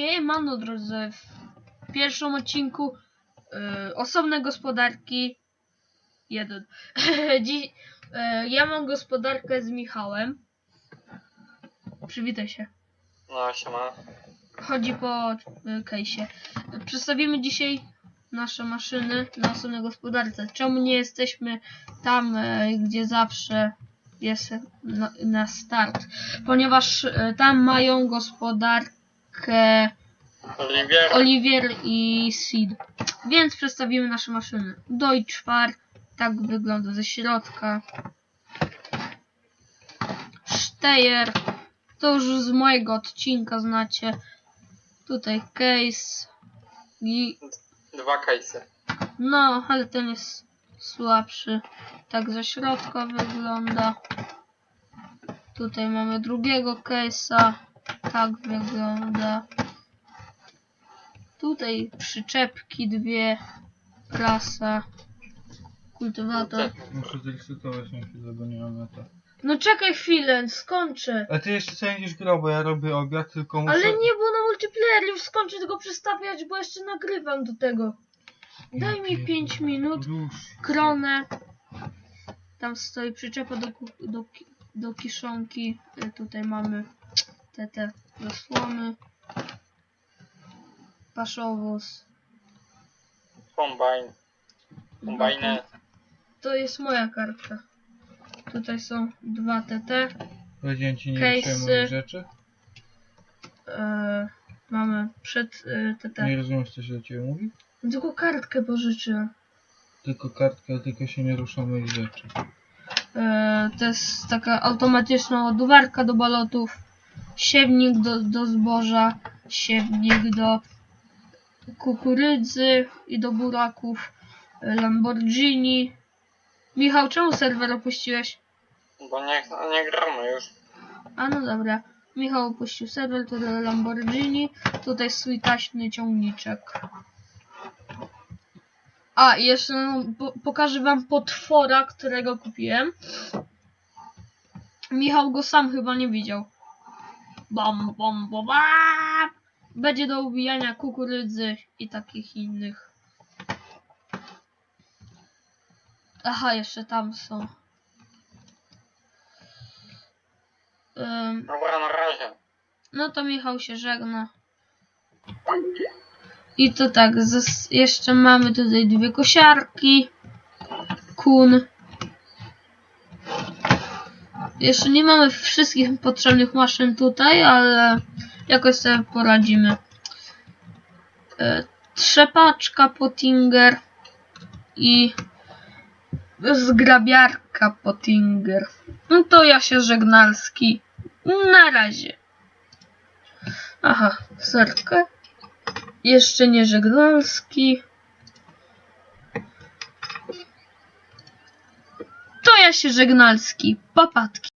Siemano drodzy, w pierwszym odcinku y, osobne gospodarki 1. Dziś, y, ja mam gospodarkę z Michałem. Przywitaj się. No, siema. Chodzi po y, case'ie. Przedstawimy dzisiaj nasze maszyny na osobnej gospodarce. Czemu nie jesteśmy tam, y, gdzie zawsze jest na, na start? Ponieważ y, tam mają gospodarkę Oliwier. Oliwier i Sid. Więc przedstawimy nasze maszyny. Deutschfar, tak wygląda ze środka. Steyr, to już z mojego odcinka znacie. Tutaj case. I, Dwa case'y. no, ale ten jest słabszy. Tak ze środka wygląda. Tutaj mamy drugiego case'a. Tak wygląda. Tutaj przyczepki dwie, prasa, kultywator. Muszę zresetować na chwilę, bo nie mam na to. No czekaj chwilę, skończę. A ty jeszcze co będziesz grał, bo ja robię obiad, tylko muszę... Ale nie, bo na multiplayer już skończę tego przestawiać, bo jeszcze nagrywam do tego. Daj mi 5 minut, kronę. Tam stoi przyczepa do, do, do kiszonki. Y, Tutaj mamy te, te zasłony. Paszowóz. Kombajn. Kombajny. To jest moja kartka. Tutaj są dwa TT. Powiedziałem ci, nie Case'y. rzeczy? E, mamy przed e, TT. Nie rozumiesz, co się do ciebie mówi? Tylko kartkę pożyczyłem. Tylko kartka, tylko się nie rusza moich rzeczy. E, to jest taka automatyczna ładowarka do balotów. Siewnik do, do zboża. Siewnik do kukurydzy i do buraków. e, Lamborghini. Michał, czemu serwer opuściłeś? Bo nie, nie gramy już. A no dobra. Michał opuścił serwer, to Lamborghini. Tutaj swój taśny ciągniczek. A, i jeszcze no, po, pokażę wam potwora, którego kupiłem. Michał go sam chyba nie widział. Bam, bam, bam, bam. Będzie do ubijania kukurydzy i takich innych. Aha, jeszcze tam są. Ym, Dobra, na razie. no to Michał się żegna. I to tak, jeszcze mamy tutaj dwie kosiarki. Kun. Jeszcze nie mamy wszystkich potrzebnych maszyn tutaj, ale jakoś sobie poradzimy. E, trzepaczka Pottinger i zgrabiarka Pottinger. No to ja się żegnalski. Na razie. Aha, serkę. Jeszcze nie żegnalski. Się żegnalski. Papatki.